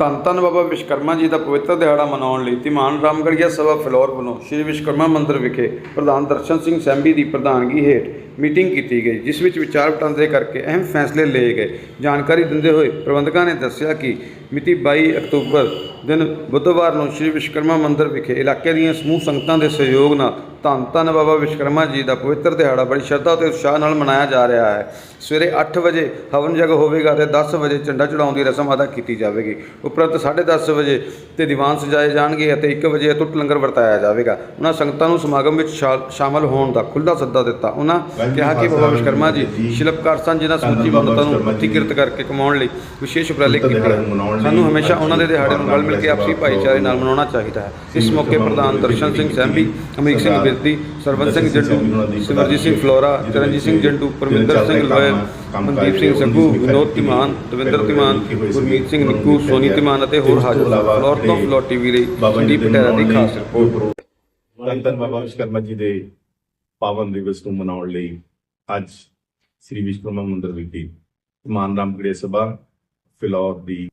ਧੰਨ ਧੰਨ ਬਾਬਾ ਵਿਸ਼ਵਕਰਮਾ ਜੀ ਦਾ ਪਵਿੱਤਰ ਦਿਹਾੜਾ ਮਨਾਉਣ ਲਈ ਧੀਮਾਨ ਰਾਮਗੜੀਆ ਸਭਾ ਫਲੋਰ ਵੱਲੋਂ ਸ਼੍ਰੀ ਵਿਸ਼ਵਕਰਮਾ ਮੰਦਿਰ ਵਿਖੇ ਪ੍ਰਧਾਨ ਦਰਸ਼ਨ ਸਿੰਘ ਸੈਂਬੀ ਦੀ ਪ੍ਰਧਾਨਗੀ ਹੇਠ ਮੀਟਿੰਗ ਕੀਤੀ ਗਈ, ਜਿਸ ਵਿੱਚ ਵਿਚਾਰ ਵਟਾਂਦਰੇ ਕਰਕੇ ਅਹਿਮ ਫੈਸਲੇ ਲਏ ਗਏ। ਜਾਣਕਾਰੀ ਦਿੰਦੇ ਹੋਏ ਪ੍ਰਬੰਧਕਾਂ ਨੇ ਦੱਸਿਆ ਕਿ ਮਿਤੀ 22 ਅਕਤੂਬਰ ਦਿਨ ਬੁੱਧਵਾਰ ਨੂੰ ਸ਼੍ਰੀ ਵਿਸ਼ਕਰਮਾ ਮੰਦਿਰ ਵਿਖੇ ਇਲਾਕੇ ਦੀਆਂ ਸਮੂਹ ਸੰਗਤਾਂ ਦੇ ਸਹਿਯੋਗ ਨਾਲ ਧੰਨ ਧੰਨ ਬਾਬਾ ਵਿਸ਼ਕਰਮਾ ਜੀ ਦਾ ਪਵਿੱਤਰ ਦਿਹਾੜਾ ਬੜੀ ਸ਼ਰਧਾ ਤੇ ਉਤਸ਼ਾਹ ਨਾਲ ਮਨਾਇਆ ਜਾ ਰਿਹਾ ਹੈ। ਸਵੇਰੇ 8 ਵਜੇ ਹਵਨ ਜਗ ਹੋਵੇਗਾ ਤੇ 10 ਵਜੇ ਝੰਡਾ ਚੜਾਉਣ ਦੀ ਰਸਮ ਅਦਾ ਕੀਤੀ ਜਾਵੇਗੀ। ਉਪਰੰਤ 10:30 ਵਜੇ ਤੇ ਦੀਵਾਨ ਸਜਾਏ ਜਾਣਗੇ ਅਤੇ 1 ਵਜੇ ਅਟੁੱਟ ਲੰਗਰ ਵਰਤਾਇਆ ਜਾਵੇਗਾ। ਉਹਨਾਂ ਸੰਗਤਾਂ ਨੂੰ ਸਮਾਗਮ ਵਿੱਚ ਸ਼ਾਮਲ ਹੋਣ ਦਾ ਖੁੱਲ੍ਹਾ ਸੱਦਾ ਦਿੱਤਾ। ਉਹਨਾਂ ਕਿਹਾ ਕਿ ਬਾਬਾ ਵਿਸ਼ਕਰਮਾ ਜੀ ਸ਼ਿਲਪਕਾਰ ਸਨ ਜਿਨ੍ਹਾਂ ਸਮੁੱਚੀ ਮਨੁੱਖਤਾ ਨੂੰ ਕਿਰਤ ਕਰਕੇ ਕਮਾਉਣ ਲਈ ਵਿਸ਼ੇਸ਼ ਉਪਰਾਲੇ ਕੀਤੇ। ਸਾਨੂੰ ਹਮੇਸ਼ਾ ਉਹਨਾਂ ਦੇ ਦਿਹਾੜੇ ਨੂੰ ਰਲ ਮਿਲ ਕੇ ਆਪਸੀ ਭਾਈਚਾਰੇ ਨਾਲ ਮਨਾਉਣਾ ਚਾਹੀਦਾ ਹੈ। ਇਸ ਮੌਕੇ ਪ੍ਰਧਾਨ ਦਰਸ਼ਨ ਸਿੰਘ ਸੈਂਬੀ ਅਮਰੀਕ ਸਿੰਘ ਬਿਰਦੀ ਸਰਵਨ ਸਿੰਘ ਜੱਟੂ ਸਿਮਰਜੀਤ ਸਿੰਘ ਫਲੋਰਾ ਚਰਨਜੀਤ ਸਿੰਘ ਜੰਡੂ ਪਰਮਿੰਦਰ ਸਿੰਘ ਲੋਇਲ ਮਨਦੀਪ ਸਿੰਘ ਸੰਗੂ ਵਿਨੋਦ ਤਿਮਾਨ ਦਵਿੰਦਰ ਤਿਮਾਨ ਗੁਰਮੀਤ ਸਿੰਘ ਨਿੱਕੂ ਸੋਨੀ ਤਿਮਾਨ ਅਤੇ ਹੋਰ ਹਾਜ਼ਰ ਫਲੋਰ ਤੋਂ ਫਲੋਰ ਟੀਵੀ ਲਈ ਸੰਦੀਪ ਪਟੇਰਾ ਦੀ ਖਾਸ ਰਿਪੋਰਟ ਧੰਨ ਧੰਨ ਬਾਬਾ ਵਿਸ਼ਕਰਮਾ ਜੀ ਦੇ ਪਾਵਨ ਦਿਵਸ ਨੂੰ ਮਨਾਉਣ ਲਈ ਅੱਜ ਸ੍ਰੀ ਵਿਸ਼ਕਰਮਾ ਮੰਦਿਰ ਵਿਖੇ ਮਾਨ ਰਾਮਗੜੀਆ ਸਭਾ ਫਿਲੌਰ ਦੀ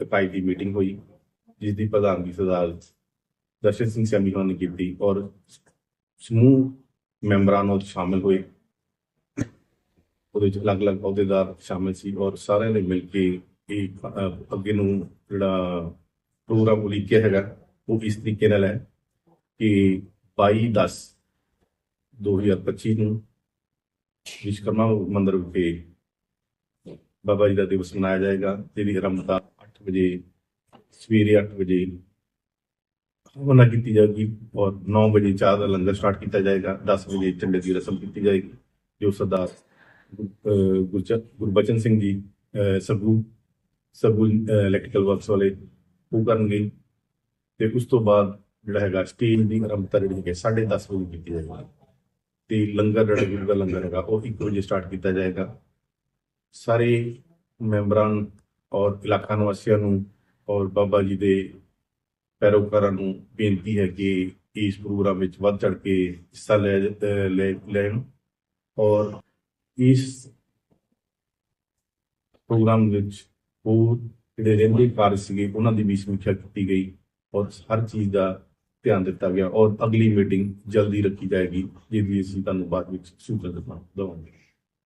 ਇਕਾਈ ਦੀ ਮੀਟਿੰਗ ਹੋਈ। ਜਿਸ ਦੀ ਪ੍ਰਧਾਨਗੀ ਸਰਦਾਰ ਦਰਸ਼ਨ ਸਿੰਘ ਸੈਮੀ ਹੋਣਾ ਨੇ ਕੀਤੀ ਔਰ ਸਮੂਹ ਮੈਂਬਰਾਂ ਨੂੰ ਸ਼ਾਮਿਲ ਹੋਏ। ਉਹਦੇ ਵਿੱਚ ਅਲੱਗ-ਅਲੱਗ ਅਹੁਦੇਦਾਰ ਸ਼ਾਮਿਲ ਸੀ ਔਰ ਸਾਰਿਆਂ ਨੇ ਮਿਲ ਕੇ ਇਹ ਅੱਗੇ ਨੂੰ ਜਿਹੜਾ ਪ੍ਰੋਗਰਾਮ ਉਲੀਕਿਆ ਹੈਗਾ, ਉਹ ਇਸ ਤਰੀਕੇ ਨਾਲ ਹੈ ਕਿ 22 10 2025 ਨੂੰ ਵਿਸ਼ਕਰਮਾ ਮੰਦਿਰ ਵਿਖੇ ਬਾਬਾ ਜੀ ਦਾ ਦਿਵਸ ਮਨਾਇਆ ਜਾਏਗਾ ਜਿਹਦੀ ਆਰੰਭਤਾ 8 ਵਜੇ ਸਵੇਰੇ 8 ਵਜੇ ਹਵਨਾ ਕੀਤੀ ਜਾਏਗੀ ਔਰ 9 ਵਜੇ ਚਾਹ ਦਾ ਲੰਗਰ ਸਟਾਰਟ ਕੀਤਾ ਜਾਏਗਾ 10 ਵਜੇ ਝੰਡੇ ਦੀ ਰਸਮ ਕੀਤੀ ਜਾਏਗੀ, ਜੋ ਸਰਦਾਰ ਗੁਰਬਚਨ ਸਿੰਘ ਜੀ ਸਭੂ ਸਭੂ ਇਲੈਕਟ੍ਰੀਕਲ ਵਰਕਸ ਵਾਲੇ, ਉਹ ਕਰਨਗੇ। ਤੇ ਉਸ ਤੋਂ ਬਾਅਦ ਜਿਹੜਾ ਹੈਗਾ ਸਟੇਜ ਦੀ ਆਰੰਭਤਾ ਜਿਹੜੀ ਹੈ 10:30 ਵਜੇ ਕੀਤੀ ਜਾਏਗੀ। ਤੇ ਲੰਗਰ, ਜਿਹੜਾ ਗੁਰੂ ਦਾ ਲੰਗਰ ਹੈਗਾ, ਉਹ 1 ਵਜੇ ਸਟਾਰਟ ਕੀਤਾ ਜਾਏਗਾ। ਸਾਰੇ ਮੈਂਬਰਾਂ ਔਰ ਇਲਾਕਾ ਨਿਵਾਸੀਆਂ ਨੂੰ ਔਰ ਬਾਬਾ ਜੀ ਦੇ ਪੈਰੋਕਾਰਾਂ ਨੂੰ ਬੇਨਤੀ ਹੈ ਕਿ ਇਸ ਪ੍ਰੋਗਰਾਮ ਵਿੱਚ ਵੱਧ ਚੜ ਕੇ ਹਿੱਸਾ ਲੈ ਲੈ, ਲੈਣ ਔਰ ਇਸ ਪ੍ਰੋਗਰਾਮ ਵਿੱਚ ਉਹ ਜਿਹੜੇ ਰਹਿੰਦੇ ਕਾਰਜ ਸੀਗੇ, ਉਹਨਾਂ ਦੀ ਵੀ ਸਮੀਖਿਆ ਕੀਤੀ ਗਈ ਔਰ ਹਰ ਚੀਜ਼ ਦਾ ਧਿਆਨ ਦਿੱਤਾ ਗਿਆ ਔਰ ਅਗਲੀ ਮੀਟਿੰਗ ਜਲਦੀ ਰੱਖੀ ਜਾਏਗੀ, ਜਿਹਦੀ ਅਸੀਂ ਤੁਹਾਨੂੰ ਬਾਅਦ ਵਿੱਚ ਸੂਚਨਾ ਦੇਵਾਂਗੇ।